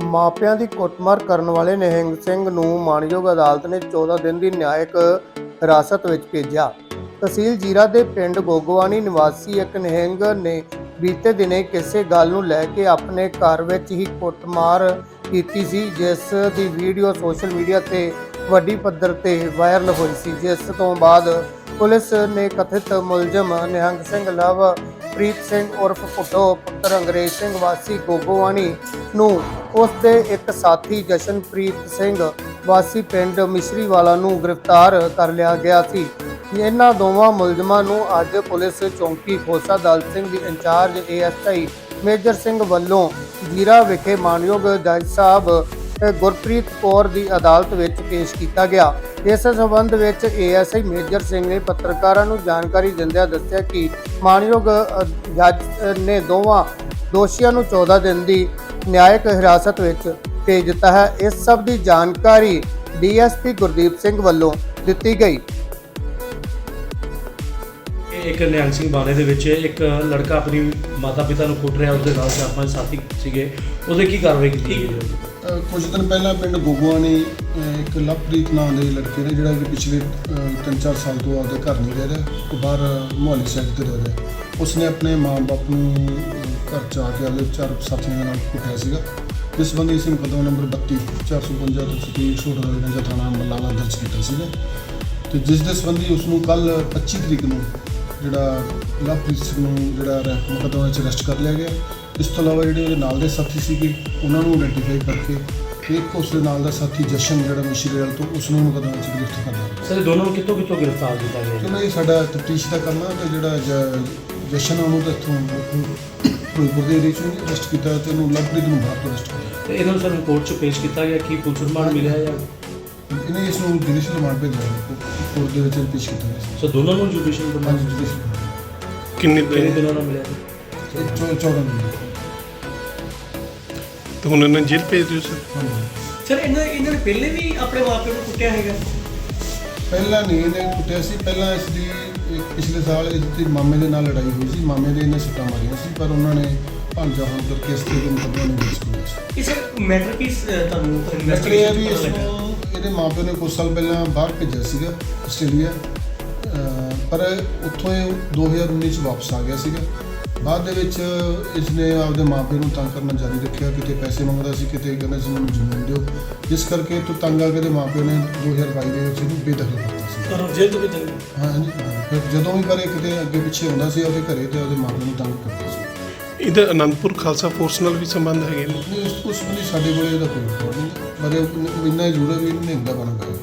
ਮਾਪਿਆਂ ਦੀ ਕੁੱਟਮਾਰ ਕਰਨ ਵਾਲੇ ਨਿਹੰਗ ਸਿੰਘ ਨੂੰ ਮਾਣਯੋਗ ਅਦਾਲਤ ਨੇ 14 ਦਿਨ ਦੀ ਨਿਆਇਕ ਹਿਰਾਸਤ ਵਿੱਚ ਭੇਜਿਆ। ਤਹਿਸੀਲ ਜੀਰਾ ਦੇ ਪਿੰਡ ਗੋਗਵਾਨੀ ਨਿਵਾਸੀ ਇੱਕ ਨਿਹੰਗ ਨੇ ਬੀਤੇ ਦਿਨੇ ਕਿਸੇ ਗੱਲ ਨੂੰ ਲੈ ਕੇ ਆਪਣੇ ਘਰ ਵਿੱਚ ਹੀ ਕੁੱਟਮਾਰ ਕੀਤੀ ਸੀ, ਜਿਸ ਦੀ ਵੀਡੀਓ ਸੋਸ਼ਲ ਮੀਡੀਆ ਤੇ ਵੱਡੀ ਪੱਧਰ ਤੇ ਵਾਇਰਲ ਹੋਈ ਸੀ। ਜਿਸ ਤੋਂ ਬਾਅਦ ਪੁਲਿਸ ਨੇ ਕਥਿਤ ਮੁਲਜ਼ਮ ਨਿਹੰਗ ਸਿੰਘ ਲਵ ਪ੍ਰੀਤ ਸਿੰਘ ਉਰਫ ਭੁੱਟੋ, ਪੁੱਤਰ ਅੰਗਰੇਜ਼ ਸਿੰਘ, ਵਾਸੀ ਗੋਗੋਵਾਨੀ ਨੂੰ, ਉਸ ਦੇ ਇੱਕ ਸਾਥੀ ਜਸ਼ਨਪ੍ਰੀਤ ਸਿੰਘ, ਵਾਸੀ ਪਿੰਡ ਮਿਸ਼ਰੀਵਾਲਾ ਨੂੰ ਗ੍ਰਿਫਤਾਰ ਕਰ ਲਿਆ ਗਿਆ ਸੀ। ਇਹਨਾਂ ਦੋਵਾਂ ਮੁਲਜ਼ਮਾਂ ਨੂੰ ਅੱਜ ਪੁਲਿਸ ਚੌਂਕੀ ਖੋਸਾ ਦਲ ਸਿੰਘ ਦੀ ਇੰਚਾਰਜ ਏਐਸਆਈ ਮੇਜਰ ਸਿੰਘ ਵੱਲੋਂ ਜੀਰਾ ਵਿਖੇ ਮਾਨਯੋਗ ਜੱਜ ਸਾਹਿਬ ਗੁਰਪ੍ਰੀਤ ਕੌਰ ਦੀ ਅਦਾਲਤ ਵਿੱਚ ਪੇਸ਼ ਕੀਤਾ ਗਿਆ। ਇਸ ਸਬੰਧ ਵਿੱਚ ਏਐਸਆਈ ਮੇਜਰ ਸਿੰਘ ਨੇ ਪੱਤਰਕਾਰਾਂ ਨੂੰ ਜਾਣਕਾਰੀ ਦਿੰਦਿਆਂ ਦੱਸਿਆ ਕਿ ਮਾਨਯੋਗ ਜੱਜ ਨੇ ਦੋਵਾਂ ਦੋਸ਼ੀਆਂ ਨੂੰ 14 ਦਿਨ ਦੀ ਨਿਆਇਕ ਹਿਰਾਸਤ ਵਿੱਚ ਭੇਜ ਦਿੱਤਾ ਹੈ। ਇਸ ਸਭ ਦੀ ਜਾਣਕਾਰੀ ਡੀਐਸਪੀ ਗੁਰਦੀਪ ਸਿੰਘ ਵੱਲੋਂ ਦਿੱਤੀ ਗਈ। ਇੱਕ ਨਿਹੰਗ ਸਿੰਘ ਬਾਣੇ ਦੇ ਵਿੱਚ ਇੱਕ ਲੜਕਾ ਆਪਣੀ ਮਾਤਾ ਪਿਤਾ ਨੂੰ ਕੁੱਟ ਰਿਹਾ, ਉਹਦੇ ਨਾਲ ਚਾਰ ਪੰਜ ਸਾਥੀ ਸੀਗੇ। ਉਹਦੇ ਕੀ ਕਾਰਵਾਈ ਕੀਤੀ ਗਈ ਕੁਝ ਦਿਨ ਪਹਿਲਾਂ ਪਿੰਡ ਗੋਗੋਆ ਨੇ ਇੱਕ ਲਵਪ੍ਰੀਤ ਨਾਂ ਦੇ ਲੜਕੇ ਨੇ ਜਿਹੜਾ ਕਿ ਪਿਛਲੇ 3-4 ਸਾਲ ਤੋਂ ਆਪਦੇ ਘਰ ਨਹੀਂ ਰਹਿ ਰਿਹਾ, ਉਹ ਬਾਹਰ ਮੁਹੱਲੀ ਸਾਈਡ ਤੇ ਰਹਿ ਰਿਹਾ। ਉਸਨੇ ਆਪਣੇ ਮਾਂ-ਬਾਪ ਨੂੰ ਘਰ ਚ ਆ ਕੇ ਆਪਦੇ ਚਾਰ ਸਾਥੀਆਂ ਦੇ ਨਾਲ ਕੁੱਟਿਆ ਸੀਗਾ। ਜਿਸ ਸੰਬੰਧੀ ਅਸੀਂ ਮੁਕੱਦਮਾ ਨੰਬਰ 32 452 ਤੋਂ ਸਤੀ ਛੋਟਾ ਦਾ ਥਾਣਾ ਮੱਲਾਵਾ ਦਰਜ ਕੀਤਾ ਸੀਗਾ। ਤੇ ਜਿਸ ਦੇ ਸੰਬੰਧੀ ਉਸ ਨੂੰ ਕੱਲ 25 ਤਰੀਕ ਨੂੰ ਜਿਹੜਾ ਲਵਪ੍ਰੀਤ ਸਿੰਘ ਨੂੰ ਜਿਹੜਾ ਰ- ਮੁਕੱਦਮਾ 'ਚ ਅਰੈਸਟ ਕਰ ਲਿਆ ਗਿਆ। ਇਸ ਤੋਂ ਇਲਾਵਾ ਜਿਹੜੇ ਉਹਦੇ ਨਾਲ ਦੇ ਸਾਥੀ ਸੀਗੇ ਉਹਨਾਂ ਨੂੰ ਆਈਡੈਂਟੀਫਾਈ ਕਰਕੇ ਇੱਕ ਉਸ ਦੇ ਨਾਲ ਦਾ ਸਾਥੀ ਜਸ਼ਨ ਜਿਹੜਾ ਮਿਸ਼ਰੀਵਾਲ ਤੋਂ ਉਸ ਨੂੰ ਮੁਕੱਦਮਾ ਵਿੱਚ ਗ੍ਰਿਫਤਾਰ ਕਰ ਲਿਆ। ਸਰ ਦੋਨੋਂ ਨੂੰ ਕਿੱਥੋਂ ਕਿੱਥੋਂ ਗ੍ਰਿਫਤਾਰ ਕੀਤਾ ਗਿਆ ਜੀ? ਚਲੋ ਇਹ ਸਾਡਾ ਤਫਤੀਸ਼ ਦਾ ਕੰਮ ਹੈ ਤੇ ਜਿਹੜਾ ਜਸ਼ਨ ਆ ਉਹਨੂੰ ਤਾਂ ਇੱਥੋਂ ਫਿਰੋਜ਼ਪੁਰ ਦੇ ਏਰੀਏ ਚੋਂ ਅਰੈਸਟ ਕੀਤਾ ਤੇ ਉਹਨੂੰ ਲਵਪ੍ਰੀਤ ਨੂੰ ਬਾਹਰ ਤੋਂ ਅਰੈਸਟ ਕੀਤਾ ਤੇ ਇਹਨਾਂ ਨੂੰ ਸਰ ਕੋਰਟ 'ਚ ਪੇਸ਼ ਕੀਤਾ ਗਿਆ ਕੀ ਪੁਲਿਸ ਰਿਮਾਂਡ ਮਿਲਿਆ ਜਾਂ? ਇਹਨੇ ਇਸ ਨੂੰ ਜੁਡੀਸ਼ੀਅਲ ਰਿਮਾਂਡ ਭੇਜਿਆ ਕੋਰਟ ਦੇ ਵਿੱਚ ਪੇਸ਼ ਕੀਤਾ ਸੀ ਦੋਨੋਂ ਨੂੰ ਜੁਡੀਸ਼ੀਅਲ ਰਿਮਾਂਡ ਜੁਡੀਸ਼ੀਅਲ ਕਿੰਨੇ ਕਿੰਨੇ ਦਿਨ ਦਿਨਾਂ ਦਾ ਮਿਲਿਆ ਚੌ- ਚੌਦਾਂ ਦਿਨ ਤੇ ਹੁਣ ਇਹਨਾਂ ਨੂੰ ਜੇਲ੍ਹ ਭੇਜ ਦਿਓ ਸਰ। ਹਾਂਜੀ। ਸਰ ਇਹਨਾਂ ਇਹਨਾਂ ਨੇ ਪਹਿਲੇ ਵੀ ਆਪਣੇ ਮਾਪਿਆਂ ਨੂੰ ਕੁੱਟਿਆ ਹੈਗਾ? ਪਹਿਲਾਂ ਨਹੀਂ ਇਹਨੇ ਕੁੱਟਿਆ ਸੀ। ਪਹਿਲਾਂ ਇਸ ਦੀ ਪਿਛਲੇ ਸਾਲ ਇਸ ਦੀ ਮਾਮੇ ਦੇ ਨਾਲ ਲੜਾਈ ਹੋਈ ਸੀ। ਮਾਮੇ ਦੇ ਇਹਨੇ ਸੱਟਾਂ ਮਾਰੀਆਂ ਸੀ ਪਰ ਉਹਨਾਂ ਨੇ ਭਾਂਜਾ ਹੋਣ ਕਰਕੇ ਇਸ ਤੇ ਵੀ ਮੁਕੱਦਮਾ ਨਹੀਂ ਕੀਤਾ ਸੀ ਇਸ ਮੈਟਰ ਕੀ ਸ- ਤੁਹਾਨੂੰ ਮੈਟਰ ਇਹ ਹੈ ਵੀ ਇਸ? ਨੂੰ ਇਹਦੇ ਮਾਪਿਆਂ ਨੇ ਕੁਝ ਸਾਲ ਪਹਿਲਾਂ ਬਾਹਰ ਭੇਜਿਆ ਸੀਗਾ ਆਸਟ੍ਰੇਲੀਆ। ਅਹ ਪਰ ਉੱਥੋਂ ਇਹ 2019 ਚ ਵਾਪਸ ਆ ਗਿਆ ਸੀਗਾ। ਬਾਅਦ ਦੇ ਵਿੱਚ ਇਸ ਨੇ ਆਪਦੇ ਮਾਪਿਆਂ ਨੂੰ ਤੰਗ ਕਰਨਾ ਜਾਰੀ ਰੱਖਿਆ ਕਿਤੇ ਪੈਸੇ ਮੰਗਦਾ ਸੀ ਕਿਤੇ ਕਹਿੰਦਾ ਸੀ ਮੈਨੂੰ ਜ਼ਮੀਨ ਦਿਓ। ਜਿਸ ਕਰਕੇ ਤੋਂ ਤੰਗ ਆ ਕੇ ਦੇ ਮਾਪਿਆਂ ਨੇ 2022 ਦੇ ਵਿੱਚ ਇਹਨੂੰ ਬੇਦਖਲ ਕਰਤਾ ਸੀ। ਤੁਹਾਨੂੰ ਜੇਲ੍ਹ ਤੋਂ ਵੀ ਚੰਗੀ ਹਾਂਜੀ ਹਾਂ। ਫਿਰ ਜਦੋਂ ਵੀ ਕਰੇ ਕਿਤੇ ਅੱਗੇ ਪਿੱਛੇ ਹੁੰਦਾ ਸੀ ਉਹਦੇ ਘਰੇ ਤੇ ਉਹਦੇ ਮਾਪਿਆਂ ਨੂੰ ਤੰਗ ਕਰਦਾ ਸੀ। ਇਹਦਾ ਅਨੰਦਪੁਰ ਖਾਲਸਾ ਫੋਰਸ ਨਾਲ ਵੀ ਸੰਬੰਧ ਹੈਗੇ ਨੇ? ਇਸ ਉਸ ਬੰਦੀ ਸਾਡੇ ਕੋਲੇ ਇਹਦਾ ਕੋਈ ਰਿਕਾਰਡ ਨਹੀਂ ਪਰ ਇਹ ਇੰਨਾ ਜ਼ਰੂਰ ਹੈ ਵੀ ਇਹਨੇ ਹੁੰਦਾ ਬਣਾ ਗਿਆ